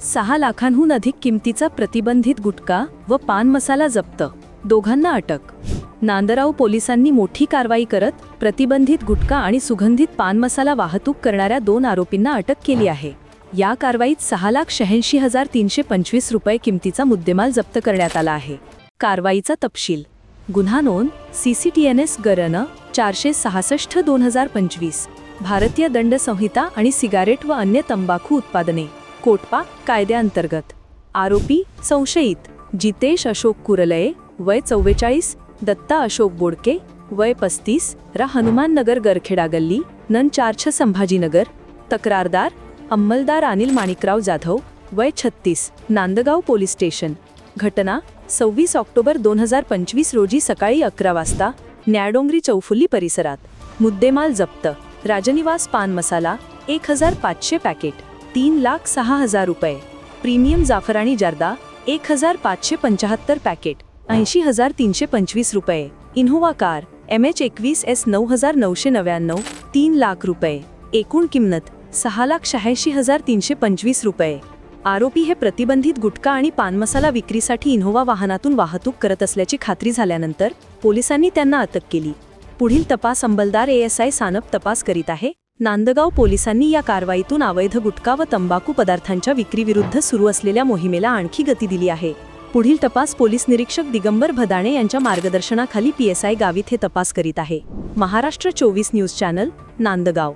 सहा लाखांहून अधिक किमतीचा प्रतिबंधित गुटखा व पान मसाला जप्त. दोघांना अटक. नांदराव पोलिसांनी मोठी कारवाई करत प्रतिबंधित गुटखा आणि सुगंधित पान मसाला वाहतूक करणाऱ्या दोन आरोपींना अटक केली आहे. या कारवाईत सहा लाख शहाऐंशी हजार तीनशे पंचवीस रुपये किमतीचा मुद्देमाल जप्त करण्यात आला आहे. कारवाईचा तपशील. गुन्हा नोंद. C C T N S गरन. चारशे सहासष्ट दोन हजार पंचवीस. भारतीय दंड संहिता आणि सिगारेट व अन्य तंबाखू उत्पादने. कोटपा कायद्याअंतर्गत. आरोपी संशयित. जितेश अशोक कुरलये वय चव्वेचाळीस दत्ता अशोक बोडके वय पस्तीस रा हनुमाननगर गरखेडा गल्ली नं चारछ संभाजीनगर तक्रारदार अंमलदार अनिल माणिकराव जाधव वय छत्तीस नांदगाव पोलीस स्टेशन. घटना सव्वीस ऑक्टोबर दोन हजार पंचवीस रोजी सकाळी अकरा वाजता न्याडोंगरी चौफुल्ली परिसरात. मुद्देमाल जप्त. राजनिवास पान मसाला एक हजार पाचशे पॅकेट. तीन लाख सहा हजार रुपये. प्रीमियम जाफराणी जर्दा एक हजार पाचशे पंचाहत्तर पॅकेट ऐंशी हजार तीनशे पंचवीस रुपये. इन्होवा कार एम एच एकवीस एस नऊ हजार नऊशे नव्याण्णव तीन लाख रुपये. एकूण किंमत सहा लाख शहाऐंशी हजार तीनशे पंचवीस रुपये. आरोपी हे प्रतिबंधित गुटखा आणि पान मसाला विक्रीसाठी इनोवा वाहनातून वाहतूक करत असल्याची खात्री झाल्यानंतर पोलिसांनी त्यांना अटक केली. पुढील तपास अंमलदार एएसआय सानप तपास करीत आहे. नांदगाव पोलिसांनी या कारवाईतून अवैध गुटखा व तंबाखू पदार्थांच्या विक्रीविरुद्ध सुरू असलेल्या मोहिमेला आणखी गती दिली आहे. पुढील तपास पोलीस निरीक्षक दिगंबर भदाणे यांच्या मार्गदर्शनाखाली पीएसआय गावित हे तपास करीत आहे. महाराष्ट्र चोवीस न्यूज चॅनल नांदगाव.